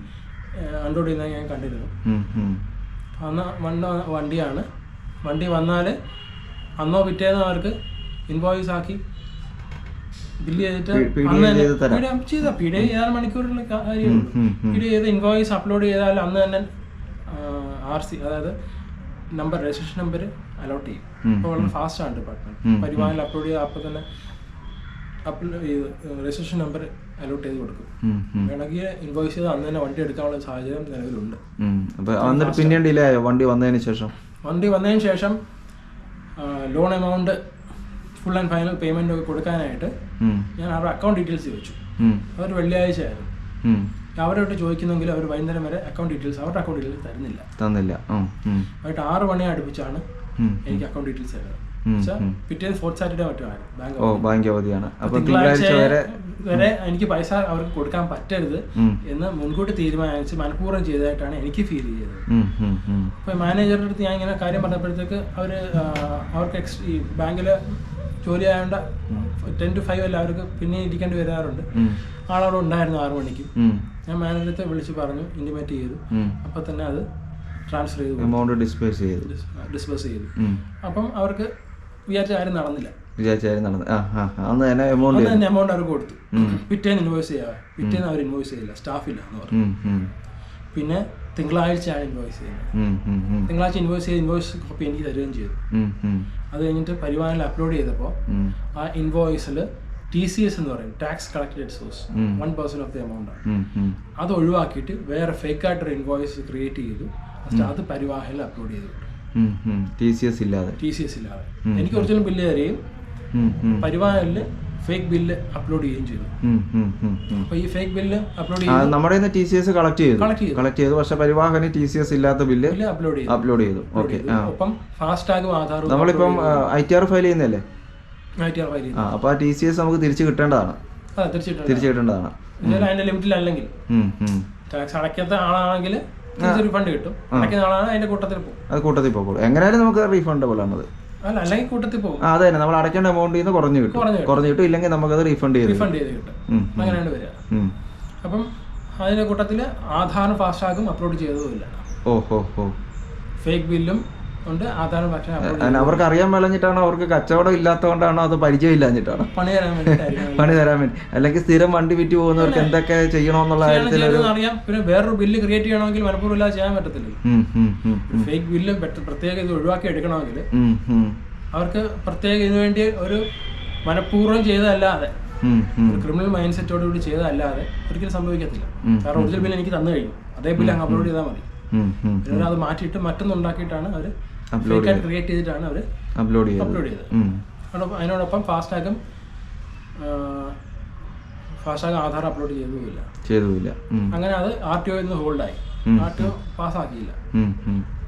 അൺലോഡ് ചെയ്യുന്നത് ഞാൻ കണ്ടിരുന്നു. അന്ന് വണ്ടിയാണ് വണ്ടി വന്നാൽ അന്നോ പിറ്റേന്നോ അവർക്ക് ഇൻവോയ്സ് ആക്കി ബില്ല് ചെയ്തിട്ട് ചെയ്ത അന്ന് തന്നെ ചെയ്ത് ചെയ്താ. പി ഡി ഏതാനും കാര്യമുള്ളൂ ഉം, ഉം. പി ഡി ചെയ്ത് ഇൻവോയ്സ് അപ്ലോഡ് ചെയ്താൽ അന്ന് തന്നെ ആർ സി അതായത് നമ്പർ രജിസ്ട്രേഷൻ നമ്പർ അലോട്ട് ചെയ്യും. അപ്പോൾ വളരെ ഫാസ്റ്റ് ആണ് ഡിപ്പാർട്ട്മെന്റ് പരിപാടി പരിവാഹനിൽ അപ്ലോഡ് ചെയ്താൽ അപ്പോൾ തന്നെ അപ്ലോഡ് ചെയ്ത് രജിസ്ട്രേഷൻ നമ്പർ അലോട്ട് ചെയ്ത് കൊടുക്കും. വേണമെങ്കിൽ ഇൻവോയ്സ് ചെയ്ത് അന്ന് തന്നെ വണ്ടി എടുക്കാനുള്ള സാഹചര്യം നിലവിലുണ്ട്. പിന്നെ പിന്നെയും ഡിലേ ആയോ? വണ്ടി വന്നതിന് ശേഷം? വണ്ടി വന്നതിന് ശേഷം loan amount full and final payment ഒക്കെ കൊടുക്കാനായിട്ട് ഞാൻ അവരുടെ അക്കൗണ്ട് ഡീറ്റെയിൽസ് ചോദിച്ചു അവർ അവർ വെള്ളിയാഴ്ച ആയിരുന്നു. അവരോട്ട് ചോദിക്കുന്നെങ്കിൽ അവർ വൈകുന്നേരം വരെ അക്കൗണ്ട് ഡീറ്റെയിൽസ് അവരുടെ അക്കൗണ്ട് ഡീറ്റെയിൽസ് തരുന്നില്ല. തന്നില്ല. വൈകിട്ട് ആറ് മണി അടുപ്പിച്ചാണ് എനിക്ക് അക്കൗണ്ട് ഡീറ്റെയിൽസ് തരുന്നത്. പിറ്റേന്ന് ഫോർത്ത് സാറ്റർഡേ മറ്റുമാണ് ഓ ബാങ്ക് അവധിയാണ്. അപ്പോൾ തിങ്കളാഴ്ച വരെ വരെ എനിക്ക് പൈസ അവർക്ക് കൊടുക്കാൻ പറ്റരുത് എന്ന് മുൻകൂട്ടി തീരുമാനിച്ച് മനഃപൂർവം ചെയ്തതായിട്ടാണ് എനിക്ക് ഫീൽ ചെയ്തത്. അപ്പോൾ മാനേജറുടെ അടുത്ത് ഞാൻ ഇങ്ങനെ കാര്യം പറഞ്ഞപ്പോഴത്തേക്ക് അവർ അവർക്ക് എക്സ് ഈ ബാങ്കിൽ ജോലി ആയതുകൊണ്ട് ടെൻ ടു ഫൈവ് അല്ല അവർക്ക് പിന്നെ ഇരിക്കേണ്ടി വരാറുണ്ട്. ആളവിടെ ഉണ്ടായിരുന്നു ആറു മണിക്ക്. ഞാൻ മാനേജറെ വിളിച്ച് പറഞ്ഞു ഇന്റിമേറ്റ് ചെയ്തു. അപ്പൊ അപ്പോൾ തന്നെ അത് ട്രാൻസ്ഫർ ചെയ്തു. എമൗണ്ട് ഡിസ്പേസ് ചെയ്തു. ഡിസ്പേസ് ചെയ്തു. അപ്പം അവർക്ക് വിചാരിച്ച കാര്യം നടന്നില്ല. വിചാരിച്ചായിരുന്നു നടന്നു. ആ. അന്ന് തന്നെ എമൗണ്ട് അന്ന് തന്നെ എമൗണ്ട് അവർക്ക് കൊടുത്തു. പിറ്റേന്ന് ഇൻവോയ്സ് ചെയ്യാം പിറ്റേന്ന് അവർ ഇൻവോയ്സ് ചെയ്യില്ല. സ്റ്റാഫില്ല എന്ന് പറഞ്ഞു. പിന്നെ തിങ്കളാഴ്ചയാണ് ഇൻവോയ്സ് ചെയ്യുന്നത്. തിങ്കളാഴ്ച ഇൻവോയ്സ് ചെയ്ത് ഇൻവോയ്സ് കോപ്പി എനിക്ക് തരുകയും ചെയ്തു. അത് കഴിഞ്ഞിട്ട് പരിവാഹനിൽ അപ്ലോഡ് ചെയ്തപ്പോൾ ആ ഇൻവോയ്സിൽ ടി സി എസ് എന്ന് പറയും. Tax collected source one percent of the amount ആണ്. അത് ഒഴിവാക്കിയിട്ട് വേറെ ഫേക്ക് ആയിട്ടൊരു ഇൻവോയ്സ് ക്രിയേറ്റ് ചെയ്തു. അത് പരിവാഹനിൽ അപ്ലോഡ് ചെയ്തു. ടി സി എസ് ഇല്ലാതെ. ടി സി എസ് ഇല്ലാതെ. എനിക്ക് ഒറിജിനൽ ബില്ല് തരികയും പരിവാഹനിൽ ഫേക്ക് ബില്ല് അപ്ലോഡ് ചെയ്യുകയും ചെയ്തു. അപ്പൊ ഈ ഫേക്ക് ബില്ല് അപ്ലോഡ് ചെയ്തു നമ്മുടെ ടി സി എസ് കളക്ട് ചെയ്തു. കളക്ട് ചെയ്തു. പക്ഷെ പരിവാഹന് ടി സി എസ് ഇല്ലാത്ത ബില്ല് അപ്ലോഡ് ചെയ്തു. അപ്ലോഡ് ചെയ്തു. ഓക്കെ ഒപ്പം ഫാസ്ടാഗും ആധാറും നമ്മളിപ്പം ഐ ടി ആർ ഫയൽ ചെയ്യുന്നല്ലേ അപ്പൊ ഫയൽ ആ അപ്പോൾ ആ ടി സി എസ് നമുക്ക് തിരിച്ചു കിട്ടേണ്ടതാണ്. തിരിച്ചു കിട്ടേണ്ടതാണ്. അതിന്റെ ലിമിറ്റിലല്ലെങ്കിൽ ഉം, ഉം. ടാക്സ് അടയ്ക്കാത്ത ആളാണെങ്കിൽ റിഫണ്ട് കിട്ടും. അടയ്ക്കുന്ന നാളാണ് അതിന്റെ കൂട്ടത്തിൽ പോകും. അത് കൂട്ടത്തിൽ പോകും. എങ്ങനെയാലും നമുക്ക് റീഫണ്ടബിൾ ആണത് അല്ല അല്ലെങ്കിൽ കൂട്ടത്തിൽ പോകും. അതെ തന്നെ നമ്മൾ അടയ്ക്കേണ്ട എമൗണ്ടിൽ നിന്ന് കുറഞ്ഞു കിട്ടും. കുറഞ്ഞു കിട്ടും. ഇല്ലെങ്കിൽ നമുക്ക് നമുക്കത് റീഫണ്ട് ചെയ്ത് റീഫണ്ട് ചെയ്ത് കിട്ടും. അങ്ങനെയാണ് വരിക. അപ്പം അതിന്റെ കൂട്ടത്തിൽ ആധാറും ഫാസ്റ്റാഗും അപ്ലോഡ് ചെയ്തതുമില്ല. ഓ ഹോ ഹോ ഫേക്ക് ബില്ലും ഉണ്ട് ആധാറും പക്ഷേ അവർക്ക് അറിയാൻ മേലഞ്ഞിട്ടാണോ? അവർക്ക് കച്ചവടം ഇല്ലാത്തതുകൊണ്ടാണോ? അത് പരിചയം ഇല്ലാഞ്ഞിട്ടാണോ പണി തരാൻ വേണ്ടി പണി തരാൻ വേണ്ടി. അല്ലെങ്കിൽ സ്ഥിരം വണ്ടി വിറ്റ് പോകുന്നവർക്ക് എന്തൊക്കെ ചെയ്യണമെന്നുള്ള ചെയ്യണം കാര്യത്തിൽ അറിയാം. പിന്നെ വേറൊരു ബില്ല് ക്രിയേറ്റ് ചെയ്യണമെങ്കിൽ മനഃപൂർവം ഇല്ലാതെ ചെയ്യാൻ പറ്റത്തില്ല. ഫേക്ക് ബില്ല് പ്രത്യേക ഇത് ഒഴിവാക്കി എടുക്കണമെങ്കിൽ അവർക്ക് പ്രത്യേക ഇതിനു വേണ്ടി ഒരു മനഃപൂർവം ചെയ്തതല്ലാതെ. ക്രിമിനൽ മൈൻഡ് സെറ്റോട് കൂടി ചെയ്തതല്ലാതെ ഒരിക്കലും സംഭവിക്കത്തില്ല. കാരണം ഒറിജിനൽ ബില്ല് എനിക്ക് തന്നു കഴിഞ്ഞു. അതേ ബില്ല് അങ്ങ് അപ്ലോഡ് ചെയ്താൽ മതി. അത് മാറ്റിയിട്ട് മറ്റൊന്നുണ്ടാക്കിയിട്ടാണ് അവർ Upload ക്രിയേറ്റ് ചെയ്തിട്ടാണ് അവർ അപ്ലോഡ് ചെയ്തു അപ്ലോഡ് ചെയ്തത്. അതിനോടൊപ്പം ഫാസ്ടാഗും ഫാസ്ടാഗ് ആധാർ അപ്ലോഡ് ചെയ്തതുമില്ല ചെയ്തതുമില്ല അങ്ങനെ അത് ആർ ടി ഒ നിന്ന് ഹോൾഡായി. ആർ ടി ഒ പാസ്സാക്കിയില്ല.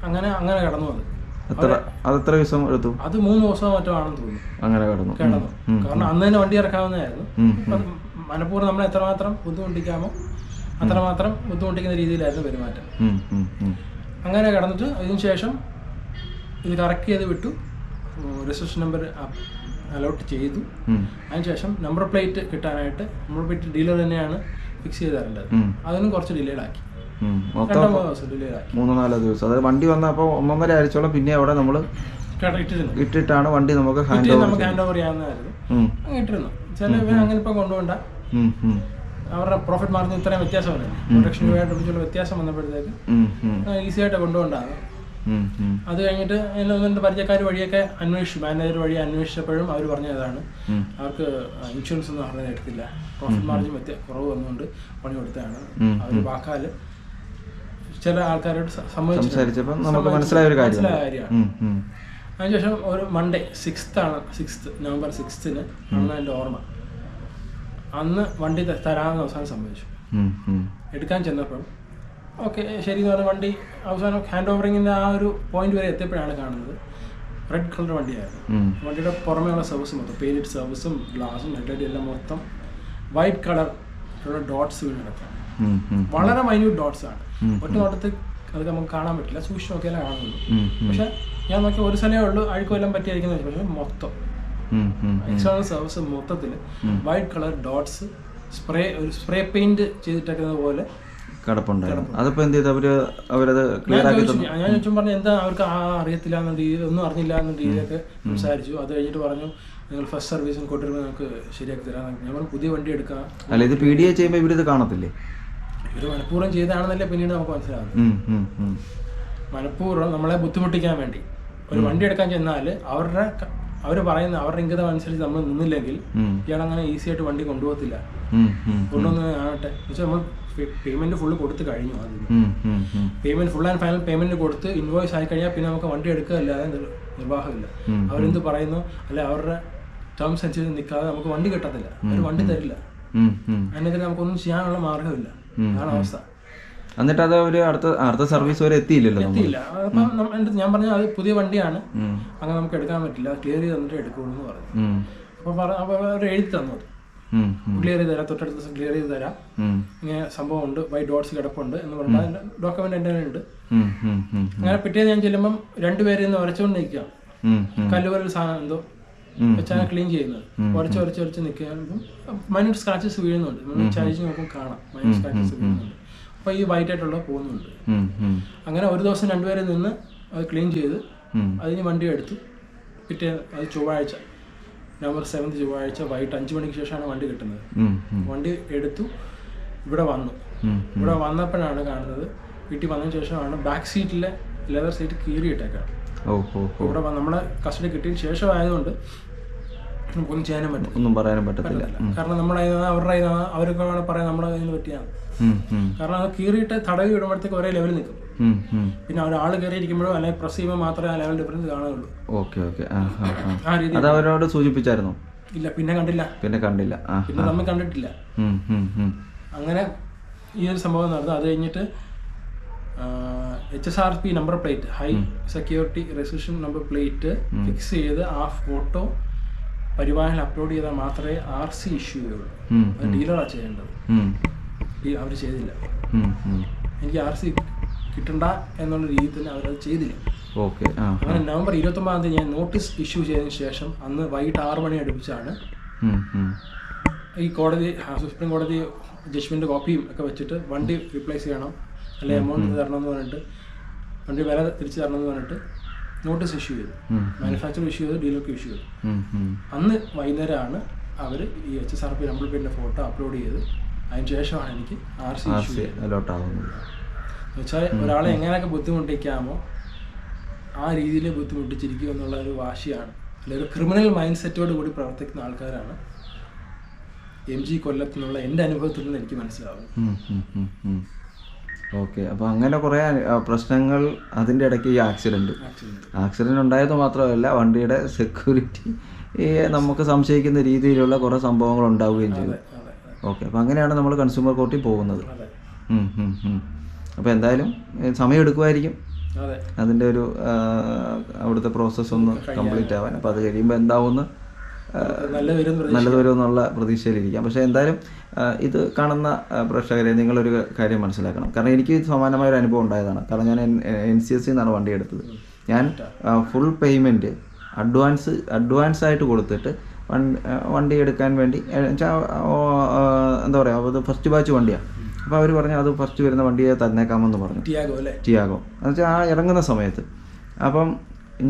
അങ്ങനെ അങ്ങനെ കടന്നു അത്. അതെത്ര ദിവസം എടുത്തു? അത് മൂന്ന് ദിവസം മറ്റോ ആണെന്ന് തോന്നുന്നു. അങ്ങനെ കടന്നു. കിടന്നു. കാരണം അന്ന് തന്നെ വണ്ടി ഇറക്കാവുന്നതായിരുന്നു. മനഃപൂർവം നമ്മളെ എത്രമാത്രം ബുദ്ധിമുട്ടിക്കാമോ അത്രമാത്രം ബുദ്ധിമുട്ടിക്കുന്ന രീതിയിലായിരുന്നു പെരുമാറ്റം. അങ്ങനെ കടന്നിട്ട് അതിന് ശേഷം ഇത് കറക്റ്റ് ചെയ്ത് വിട്ടു. രജിസ്ട്രേഷൻ നമ്പർ അലോട്ട് ചെയ്തു. അതിനുശേഷം നമ്പർ പ്ലേറ്റ് കിട്ടാനായിട്ട് നമ്മൾ പ്ലേറ്റ് ഡീലർ തന്നെയാണ് ഫിക്സ് ചെയ്ത് തരേണ്ടത് അതിനും കുറച്ച് ഡിലേഡ് ആക്കി ഉം. മൊത്തം മൂന്നോ നാലോ ദിവസം. അതായത് വണ്ടി വന്നപ്പോൾ ഒന്നൊന്നര ആഴ്ചയോളം പിന്നെ അവിടെ നമ്മൾ ഇട്ടിട്ടാണ് വണ്ടി നമുക്ക് ഹാൻഡ് നമുക്ക് ഹാൻഡ് ഓവർ ചെയ്യാവുന്നതായിരുന്നു. ഇട്ടിരുന്നു. ചില അങ്ങനെ ഇപ്പൊ കൊണ്ടുപോണ്ട അവരുടെ പ്രോഫിറ്റ് മാർജിൻ ഇത്രയും വ്യത്യാസം വന്നു പ്രൊഡക്ഷൻ രൂപയായിട്ട് വ്യത്യാസം വന്നപ്പോഴത്തേക്ക് ഈസി ആയിട്ട് ഉം, അത് കഴിഞ്ഞിട്ട് രണ്ട് പരിചയക്കാർ വഴിയൊക്കെ അന്വേഷിച്ചു. മാനേജർ വഴി അന്വേഷിച്ചപ്പോഴും അവർ പറഞ്ഞതാണ്. അവർക്ക് ഇൻഷുറൻസ് ഒന്നും അവരുടെ എടുത്തില്ല. പ്രോഫിറ്റ് മാർജിൻ വ്യത്യ കുറവ് വന്നുകൊണ്ട് പണി കൊടുത്തതാണ്. അവർ വാക്കാൽ ചില ആൾക്കാരോട് സംസാരിച്ചപ്പോൾ നമുക്ക് മനസ്സിലായ ഒരു കാര്യമാണ് അതിനുശേഷം ഒരു മൺഡേ സിക്സ്ത് ആണ് സിക്സ്ത് നവംബർ സിക്സ്തിന് അന്ന് എന്റെ ഓർമ്മ. അന്ന് വണ്ടി തരാമെന്ന് അവസാനം സംഭവിച്ചു. എടുക്കാൻ ചെന്നപ്പം ഓക്കെ ശരി എന്ന് പറഞ്ഞ വണ്ടി. അവസാനം ഹാൻഡ് ഓവറിങ്ങിന്റെ ആ ഒരു പോയിന്റ് വരെ എത്തിയപ്പോഴാണ് കാണുന്നത്. റെഡ് കളർ വണ്ടിയായിരുന്നു. വണ്ടിയുടെ പുറമേയുള്ള സർവീസ് മൊത്തം പെയിന്റ് സർവീസും ഗ്ലാസും ഹെഡ്ലൈറ്റ് എല്ലാം മൊത്തം വൈറ്റ് കളർ ഡോട്ട്സ് വീണ് കിടക്കാം വളരെ മൈന്യൂട്ട് ഡോട്ട്സ് ആണ്. ഒറ്റ നോട്ടത്തിൽ അത് നമുക്ക് കാണാൻ പറ്റില്ല. സൂക്ഷിച്ച് നോക്കിയാലേ കാണുള്ളൂ ഉം, പക്ഷെ ഞാൻ നോക്കിയ ഒരു സ്ഥലമേ ഉള്ളൂ. അഴുക്കുമെല്ലാം പറ്റിയായിരിക്കുന്നത് പക്ഷേ മൊത്തം. എക്സ്റ്റേണൽ സർവീസ് മൊത്തത്തിൽ വൈറ്റ് കളർ ഡോട്ട്സ് സ്പ്രേ ഒരു സ്പ്രേ പെയിന്റ് ചെയ്തിട്ടേക്കുന്നത് പോലെ കിടപ്പുണ്ടായിരുന്നു. അതിപ്പോ എന്ത് ചെയ്ത്? അവർ അവരത് ക്ലിയർ ഞാൻ ആക്കി തന്നു. ഞാൻ ചോദിച്ചു പറഞ്ഞു എന്താ അവർക്ക് ആ അറിയത്തില്ല എന്ന രീതിയിൽ ഒന്നും അറിഞ്ഞില്ല എന്ന രീതിയിലൊക്കെ സംസാരിച്ചു. അത് കഴിഞ്ഞിട്ട് പറഞ്ഞു നിങ്ങൾ ഫസ്റ്റ് സർവീസിന് കൊണ്ടുവരുമ്പോൾ നമുക്ക് ശരിയാക്കി തരാം. ഞങ്ങൾ പുതിയ വണ്ടി എടുക്കാം. അല്ല ഇത് പി ഡി എ ചെയ്യുമ്പോൾ ഇവരിത് കാണത്തില്ലേ? ഇവർ മനഃപൂർവം ചെയ്താണെന്നല്ലേ പിന്നീട് നമുക്ക് ഉം. മനഃപൂർവം നമ്മളെ ബുദ്ധിമുട്ടിക്കാൻ വേണ്ടി. ഒരു വണ്ടി എടുക്കാൻ ചെന്നാൽ അവരുടെ അവർ പറയുന്ന അവരുടെ ഇംഗിതം അനുസരിച്ച് നമ്മൾ നിന്നില്ലെങ്കിൽ ഇയാൾ ഇയാളങ്ങനെ ഈസി ആയിട്ട് വണ്ടി കൊണ്ടുപോകത്തില്ല. കൊണ്ടുവന്ന് നമ്മൾ പേയ്മെന്റ് ഫുള്ള് കൊടുത്ത് കഴിഞ്ഞു ഉം. Payment full and final payment കൊടുത്ത് ഇൻവോയ്സ് ആയി കഴിഞ്ഞാൽ പിന്നെ നമുക്ക് വണ്ടി എടുക്കുക അല്ലാതെ നിർവാഹമില്ല. അവരെന്ത് പറയുന്നു? അല്ല അവരുടെ ടേംസ് അനുസരിച്ച് നിൽക്കാതെ നമുക്ക് വണ്ടി കിട്ടത്തില്ല. അവർ വണ്ടി തരില്ല. അതിനെതിരെ നമുക്കൊന്നും ചെയ്യാനുള്ള മാർഗമില്ല അതാണ് അവസ്ഥ. എന്നിട്ട് അത് ഒരു അടുത്ത അടുത്ത സർവീസ് വരെ എത്തിയില്ലല്ലോ എത്തിയില്ല. അപ്പം എന്റെ ഞാൻ പറഞ്ഞ അത് പുതിയ വണ്ടിയാണ്. അങ്ങനെ നമുക്ക് എടുക്കാൻ പറ്റില്ല. ക്ലിയർ ചെയ്ത് തന്നിട്ട് എടുക്കുള്ളൂ എന്ന് പറഞ്ഞു. അവർ എഴുതി തന്നു. ക്ലിയർ ചെയ്ത് തരാം. തൊട്ടടുത്ത ദിവസം ക്ലിയർ ചെയ്ത് തരാം. ഇങ്ങനെ സംഭവം ഉണ്ട് വൈ ഡോട്ട്സ് കിടപ്പുണ്ട് എന്ന് പറഞ്ഞാൽ ഡോക്യുമെന്റ് എന്റെ ഉണ്ട് അങ്ങനെ പിറ്റേന്ന് ഞാൻ ചെല്ലുമ്പം രണ്ടുപേരെ ഇന്ന് ഉരച്ചുകൊണ്ട് കല്ലുപോലെ കല്ലുപോലെ സാധനം എന്തോ. വെച്ചാണ് ക്ലീൻ ചെയ്യുന്നത്. ഉരച്ച് ഉരച്ച് ഉരച്ച് നിൽക്കുകയാകുമ്പോൾ മൈന്യൂട്ട് സ്ക്രാച്ചസ് വീഴുന്നുണ്ട്. ചരിച്ച് നോക്കുമ്പോൾ കാണാം. മൈനർ സ്ക്രാച്ചസ് വീഴുന്നുണ്ട്. അപ്പോൾ ഈ വൈറ്റ് ആയിട്ടുള്ള പോകുന്നുണ്ട്. അങ്ങനെ ഒരു ദിവസം രണ്ടുപേരും നിന്ന് അത് ക്ലീൻ ചെയ്ത്. അതിന് വണ്ടി എടുത്തു. പിറ്റേ അത് ചൊവ്വാഴ്ച നവംബർ സെവൻത് ചൊവ്വാഴ്ച വൈകിട്ട് അഞ്ച് മണിക്ക് ശേഷമാണ് വണ്ടി കിട്ടുന്നത്. വണ്ടി എടുത്തു ഇവിടെ വന്നു. ഇവിടെ വന്നപ്പോഴാണ് കാണുന്നത് വീട്ടിൽ വന്നതിന് ശേഷമാണ് ബാക്ക് സീറ്റിലെ ലെതർ സീറ്റ് കീറിയിട്ടേക്കാം ഓ ഓ ഓ. ഇവിടെ നമ്മളെ കസ്റ്റഡി കിട്ടിയതിന് ശേഷം ആയതുകൊണ്ട് നമുക്കൊന്നും ചെയ്യാനും പറ്റും ഒന്നും പറയാനും പറ്റത്തില്ല. കാരണം നമ്മളെ അവരുടെ അവരൊക്കെ പറയാൻ നമ്മളെ കയ്യിൽ പറ്റിയാണ് കാരണം അത് കീറിയിട്ട് തടവി ഇടുമ്പോഴത്തേക്ക് ഒരേ ലെവലിൽ നിൽക്കും. പിന്നെ ഒരാൾ കയറിയിരിക്കുമ്പോഴോ അല്ലെങ്കിൽ പ്രസ് ചെയ്യുമ്പോൾ മാത്രമേ ആ ലെവൽ ഡിഫറൻസ് കാണുകയുള്ളൂ. Okay okay. ആ രീതി. അത് അവരോട് സൂചിപ്പിച്ചായിരുന്നു? ഇല്ല പിന്നെ കണ്ടില്ല. പിന്നെ കണ്ടില്ല. പിന്നെ നമ്മൾ കണ്ടിട്ടില്ല. അങ്ങനെ ഈ ഒരു സംഭവം നടന്നു. അത് കഴിഞ്ഞിട്ട് H S R P number plate high security registration number plate fix ചെയ്ത് ആ ഫോട്ടോ പരിവാഹനിൽ അപ്ലോഡ് ചെയ്താൽ മാത്രമേ ആർ സി ഇഷ്യൂ ചെയ്യുള്ളൂ ഡീലറാണ് ചെയ്യേണ്ടത്. അവർ ചെയ്തില്ല. എനിക്ക് ആർ സി കിട്ടണ്ട എന്നുള്ള രീതിയിൽ തന്നെ അവരത് ചെയ്തില്ല. ഓക്കെ അങ്ങനെ നവംബർ ഇരുപത്തൊമ്പതാം തീയതി ഞാൻ നോട്ടീസ് ഇഷ്യൂ ചെയ്തതിന് ശേഷം അന്ന് വൈകിട്ട് ആറ് മണി അടുപ്പിച്ചാണ്. ഈ കോടതി സുപ്രീം കോടതി ജഡ്ജ്മെന്റ് കോപ്പിയും ഒക്കെ വെച്ചിട്ട് വണ്ടി റീപ്ലേസ് ചെയ്യണം. അല്ലെ എമൗണ്ട് തരണം എന്ന് പറഞ്ഞിട്ട് വണ്ടി വില തിരിച്ചു തരണം എന്ന് പറഞ്ഞിട്ട് നോട്ടീസ് ഇഷ്യൂ ചെയ്തു. മാനുഫാക്ചർ ഇഷ്യൂ ചെയ്തു ഡീലർക്ക് ഇഷ്യൂ ചെയ്തു. അന്ന് വൈകുന്നേരമാണ് അവർ ഈ H S R P number പിന്നെ ഫോട്ടോ അപ്ലോഡ് ചെയ്ത് അതിന് ശേഷമാണ് എനിക്ക് R C R issue C അലോട്ടാകുന്നത് വെച്ചാൽ ഒരാളെ എങ്ങനെയൊക്കെ ബുദ്ധിമുട്ടിക്കാമോ ആ രീതിയിൽ ബുദ്ധിമുട്ടിച്ചിരിക്കുക എന്നുള്ള ഒരു വാശിയാണ്. അല്ലെ ഒരു ക്രിമിനൽ മൈൻഡ് സെറ്റോട് കൂടി പ്രവർത്തിക്കുന്ന ആൾക്കാരാണ് എം ജി കൊല്ലത്തുനിന്നുള്ള എന്റെ അനുഭവത്തിൽ നിന്ന് എനിക്ക് മനസ്സിലാവും ഓക്കെ അപ്പോൾ അങ്ങനെ കുറേ പ്രശ്നങ്ങൾ അതിന്റെ ഇടയ്ക്ക് ഈ ആക്സിഡന്റ് ആക്സിഡന്റ് ഉണ്ടായത് മാത്രമല്ല വണ്ടിയുടെ സെക്യൂരിറ്റി നമുക്ക് സംശയിക്കുന്ന രീതിയിലുള്ള കുറേ സംഭവങ്ങൾ ഉണ്ടാവുകയും ചെയ്തു. ഓക്കെ അപ്പോൾ അങ്ങനെയാണ് നമ്മൾ കൺസ്യൂമർ കോർട്ടിൽ പോകുന്നത്. അപ്പോൾ എന്തായാലും സമയം എടുക്കുമായിരിക്കും അതെ. അതിന്റെ ഒരു അവിടുത്തെ പ്രോസസ്സ് ഒന്ന് കംപ്ലീറ്റ് ആവാൻ. അപ്പോൾ അത് കഴിയുമ്പോൾ എന്താവുമെന്ന് നല്ലത് വരുമെന്നുള്ള പ്രതീക്ഷയിലിരിക്കാം. പക്ഷേ എന്തായാലും ഇത് കാണുന്ന പ്രേക്ഷകരെ നിങ്ങളൊരു കാര്യം മനസ്സിലാക്കണം. കാരണം എനിക്ക് സമാനമായ ഒരു അനുഭവം ഉണ്ടായതാണ്. കാരണം ഞാൻ എൻ സി എസ് സിന്നാണ് വണ്ടി എടുത്തത്. ഞാൻ ഫുൾ പേയ്മെന്റ് അഡ്വാൻസ് അഡ്വാൻസ് ആയിട്ട് കൊടുത്തിട്ട് വണ്ടി എടുക്കാൻ വേണ്ടി. എന്താ പറയുക അത് ഫസ്റ്റ് ബാച്ച് വണ്ടിയാണ് അപ്പോൾ അവർ പറഞ്ഞു അത് ഫസ്റ്റ് വരുന്ന വണ്ടിയെ തന്നേക്കാമെന്ന് പറഞ്ഞു. ടിയാഗോ അല്ലേ? ടിയാഗോ. എന്നുവെച്ചാൽ ആ ഇറങ്ങുന്ന സമയത്ത്. അപ്പം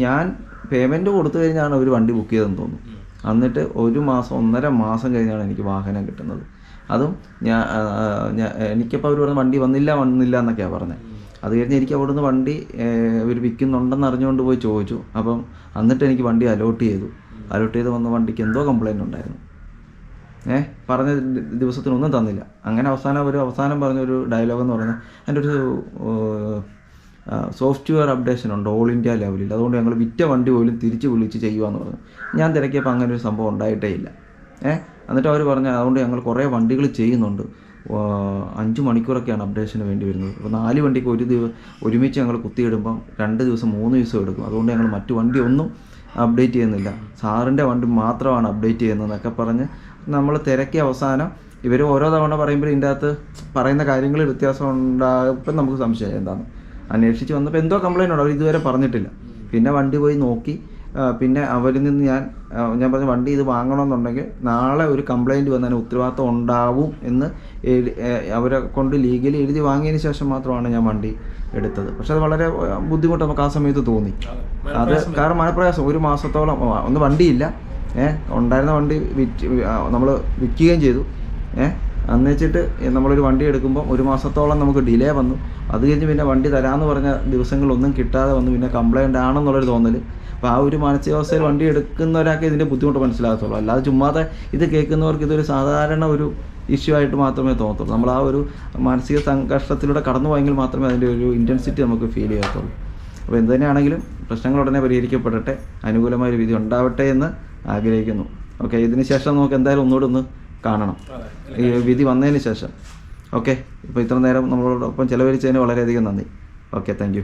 ഞാൻ പേയ്മെന്റ് കൊടുത്തു കഴിഞ്ഞാണ് അവർ വണ്ടി ബുക്ക് ചെയ്തെന്ന് തോന്നുന്നു. എന്നിട്ട് ഒരു മാസം ഒന്നര മാസം കഴിഞ്ഞാണ് എനിക്ക് വാഹനം കിട്ടുന്നത്. അതും ഞാൻ ഞാൻ എനിക്കപ്പോൾ അവർ പറഞ്ഞ വണ്ടി വന്നില്ല വന്നില്ല എന്നൊക്കെയാണ് പറഞ്ഞത് അത് കഴിഞ്ഞ് എനിക്ക് അവിടുന്ന് വണ്ടി ഇവർ വിൽക്കുന്നുണ്ടെന്ന് അറിഞ്ഞുകൊണ്ട് പോയി ചോദിച്ചു. അപ്പം എന്നിട്ട് എനിക്ക് വണ്ടി അലോട്ട് ചെയ്തു. അലോട്ട് ചെയ്ത് വന്ന വണ്ടിക്ക് എന്തോ കംപ്ലൈന്റ് ഉണ്ടായിരുന്നു. ഏഹ് പറഞ്ഞ ദിവസത്തിനൊന്നും തന്നില്ല. അങ്ങനെ അവസാനം ഒരു അവസാനം പറഞ്ഞൊരു ഡയലോഗ് എന്ന് പറയുന്നത് അതിന്റെ ഒരു സോഫ്റ്റ്വെയർ അപ്ഡേഷൻ ഉണ്ട് ഓൾ ഇന്ത്യ ലെവലിൽ അതുകൊണ്ട് ഞങ്ങൾ വിറ്റ വണ്ടി പോലും തിരിച്ച് വിളിച്ച് ചെയ്യുകയെന്ന് പറഞ്ഞു. ഞാൻ തിരക്കിയപ്പോൾ അങ്ങനെ ഒരു സംഭവം ഉണ്ടായിട്ടേ ഇല്ല. ഏഹ് എന്നിട്ട് അവർ പറഞ്ഞു അതുകൊണ്ട് ഞങ്ങൾ കുറേ വണ്ടികൾ ചെയ്യുന്നുണ്ട്. അഞ്ച് മണിക്കൂറൊക്കെയാണ് അപ്ഡേഷന് വേണ്ടി വരുന്നത്. അപ്പോൾ നാല് വണ്ടിക്ക് ഒരു ദിവസം ഒരുമിച്ച് ഞങ്ങൾ കുത്തിയിടുമ്പം രണ്ട് ദിവസം മൂന്ന് ദിവസം എടുക്കും. അതുകൊണ്ട് ഞങ്ങൾ മറ്റു വണ്ടി ഒന്നും അപ്ഡേറ്റ് ചെയ്യുന്നില്ല. സാറിന്റെ വണ്ടി മാത്രമാണ് അപ്ഡേറ്റ് ചെയ്യുന്നതെന്നൊക്കെ പറഞ്ഞ് നമ്മൾ തിരക്കി അവസാനം ഇവർ ഓരോ തവണ പറയുമ്പോൾ ഇതിന്റെ അകത്ത് പറയുന്ന കാര്യങ്ങളിൽ വ്യത്യാസം ഉണ്ടാകുമ്പോൾ നമുക്ക് സംശയം എന്താണ്? അന്വേഷിച്ച് വന്നപ്പോൾ എന്തോ കംപ്ലൈന്റ് ഉണ്ടോ. അവർ ഇതുവരെ പറഞ്ഞിട്ടില്ല. പിന്നെ വണ്ടി പോയി നോക്കി. പിന്നെ അവരിൽ നിന്ന് ഞാൻ ഞാൻ പറഞ്ഞ വണ്ടി ഇത് വാങ്ങണമെന്നുണ്ടെങ്കിൽ നാളെ ഒരു കംപ്ലൈന്റ് വന്നതിന് ഉത്തരവാദിത്വം ഉണ്ടാവും എന്ന് അവരെ കൊണ്ട് ലീഗലി എഴുതി വാങ്ങിയതിന് ശേഷം മാത്രമാണ് ഞാൻ വണ്ടി എടുത്തത്. പക്ഷെ അത് വളരെ ബുദ്ധിമുട്ട് നമുക്ക് ആ സമയത്ത് തോന്നി. അത് കാരണം മനപ്രയാസം. ഒരു മാസത്തോളം ഒന്ന് വണ്ടിയില്ല. ഏഹ് ഉണ്ടായിരുന്ന വണ്ടി വിറ്റ് നമ്മൾ വിൽക്കുകയും ചെയ്തു. ഏഹ് അന്ന് വെച്ചിട്ട് നമ്മളൊരു വണ്ടി എടുക്കുമ്പോൾ ഒരു മാസത്തോളം നമുക്ക് ഡിലേ വന്നു. അത് കഴിഞ്ഞ് പിന്നെ വണ്ടി തരാമെന്ന് പറഞ്ഞ ദിവസങ്ങളൊന്നും കിട്ടാതെ വന്നു. പിന്നെ കംപ്ലൈന്റ് ആണെന്നുള്ളൊരു തോന്നൽ അപ്പോൾ ആ ഒരു മാനസികാവസ്ഥയിൽ വണ്ടി എടുക്കുന്ന ഒരാൾക്ക് ഇതിന്റെ ബുദ്ധിമുട്ട് മനസ്സിലാകത്തുള്ളൂ. അല്ലാതെ ചുമ്മാതെ ഇത് കേൾക്കുന്നവർക്ക് ഇതൊരു സാധാരണ ഒരു ഇഷ്യൂ ആയിട്ട് മാത്രമേ തോന്നത്തുള്ളൂ. നമ്മൾ ആ ഒരു മാനസിക സംഘർഷത്തിലൂടെ കടന്നു പോയെങ്കിൽ മാത്രമേ അതിന്റെ ഒരു ഇന്റൻസിറ്റി നമുക്ക് ഫീൽ ചെയ്യത്തുള്ളൂ. അപ്പോൾ എന്ത് തന്നെയാണെങ്കിലും പ്രശ്നങ്ങൾ ഉടനെ പരിഹരിക്കപ്പെടട്ടെ അനുകൂലമായ ഒരു വിധി ഉണ്ടാവട്ടെ എന്ന് ആഗ്രഹിക്കുന്നു. ഓക്കെ ഇതിന് ശേഷം നമുക്ക് എന്തായാലും ഒന്നുകൂടെ ഒന്ന് കാണണം. ഈ വിധി വന്നതിന് ശേഷം. ഓക്കെ ഇപ്പോൾ ഇത്ര നേരം നമ്മളോടൊപ്പം ചിലവഴിച്ചതിന് വളരെയധികം നന്ദി. Okay thank